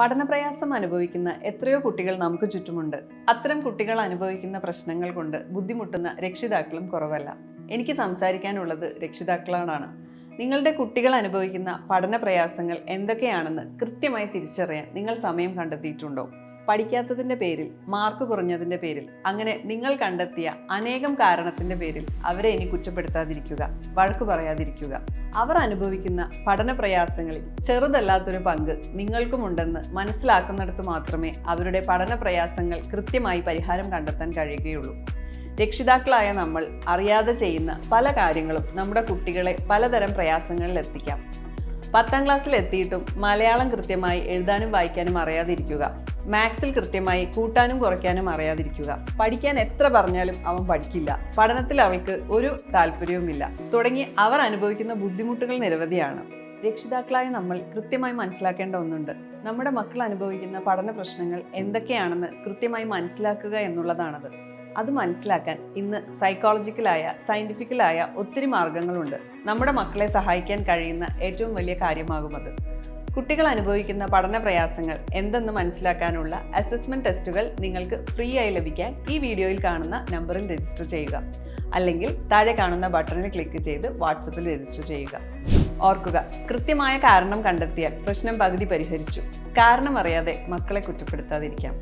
പഠനപ്രയാസം അനുഭവിക്കുന്ന എത്രയോ കുട്ടികൾ നമുക്ക് ചുറ്റുമുണ്ട്. അത്തരം കുട്ടികൾ അനുഭവിക്കുന്ന പ്രശ്നങ്ങൾ കൊണ്ട് ബുദ്ധിമുട്ടുന്ന രക്ഷിതാക്കളും കുറവല്ല. എനിക്ക് സംസാരിക്കാനുള്ളത് രക്ഷിതാക്കളോടാണ് നിങ്ങളുടെ കുട്ടികൾ അനുഭവിക്കുന്ന പഠന പ്രയാസങ്ങൾ എന്തൊക്കെയാണെന്ന് കൃത്യമായി തിരിച്ചറിയാൻ നിങ്ങൾ സമയം കണ്ടെത്തിയിട്ടുണ്ടോ? പഠിക്കാത്തതിന്റെ പേരിൽ മാർക്ക് കുറഞ്ഞതിന്റെ പേരിൽ അങ്ങനെ നിങ്ങൾ കണ്ടെത്തിയ അനേകം കാരണത്തിന്റെ പേരിൽ അവരെ ഇനി കുറ്റപ്പെടുത്താതിരിക്കുക വഴക്കു പറയാതിരിക്കുക. അവർ അനുഭവിക്കുന്ന പഠന പ്രയാസങ്ങളിൽ ചെറുതല്ലാത്തൊരു പങ്ക് നിങ്ങൾക്കുമുണ്ടെന്ന് മനസ്സിലാക്കുന്നിടത്ത് മാത്രമേ അവരുടെ പഠന പ്രയാസങ്ങൾ കൃത്യമായി പരിഹാരം കണ്ടെത്താൻ കഴിയുകയുള്ളൂ. രക്ഷിതാക്കളായ നമ്മൾ അറിയാതെ ചെയ്യുന്ന പല കാര്യങ്ങളും നമ്മുടെ കുട്ടികളെ പലതരം പ്രയാസങ്ങളിൽ എത്തിക്കാം. പത്താം ക്ലാസ്സിൽ എത്തിയിട്ടും മലയാളം കൃത്യമായി എഴുതാനും വായിക്കാനും അറിയാതിരിക്കുക. മാത്സിൽ കൃത്യമായി കൂട്ടാനും കുറയ്ക്കാനും അറിയാതിരിക്കുക. പഠിക്കാൻ എത്ര പറഞ്ഞാലും അവൻ പഠിക്കില്ല. പഠനത്തിൽ അവൾക്ക് ഒരു താല്പര്യവുമില്ല. തുടങ്ങി അവർ അനുഭവിക്കുന്ന ബുദ്ധിമുട്ടുകൾ നിരവധിയാണ്. രക്ഷിതാക്കളായ നമ്മൾ കൃത്യമായി മനസ്സിലാക്കേണ്ട ഒന്നുണ്ട്. നമ്മുടെ മക്കൾ അനുഭവിക്കുന്ന പഠന പ്രശ്നങ്ങൾ എന്തൊക്കെയാണെന്ന് കൃത്യമായി മനസ്സിലാക്കുക എന്നുള്ളതാണത്. അത് മനസ്സിലാക്കാൻ ഇന്ന് സൈക്കോളജിക്കലായ സയന്റിഫിക്കലായ ഒത്തിരി മാർഗങ്ങളുണ്ട്. നമ്മുടെ മക്കളെ സഹായിക്കാൻ കഴിയുന്ന ഏറ്റവും വലിയ കാര്യമാകും അത്. കുട്ടികൾ അനുഭവിക്കുന്ന പഠന പ്രയാസങ്ങൾ എന്തെന്ന് മനസ്സിലാക്കാനുള്ള അസസ്മെന്റ് ടെസ്റ്റുകൾ നിങ്ങൾക്ക് ഫ്രീ ആയി ലഭിക്കാൻ ഈ വീഡിയോയിൽ കാണുന്ന നമ്പറിൽ രജിസ്റ്റർ ചെയ്യുക. അല്ലെങ്കിൽ താഴെ കാണുന്ന ബട്ടണിൽ ക്ലിക്ക് ചെയ്ത് വാട്സപ്പിൽ രജിസ്റ്റർ ചെയ്യുക. ഓർക്കുക കൃത്യമായ കാരണം കണ്ടെത്തിയാൽ പ്രശ്നം പകുതി പരിഹരിച്ചു. കാരണം അറിയാതെ മക്കളെ കുറ്റപ്പെടുത്താതിരിക്കാം.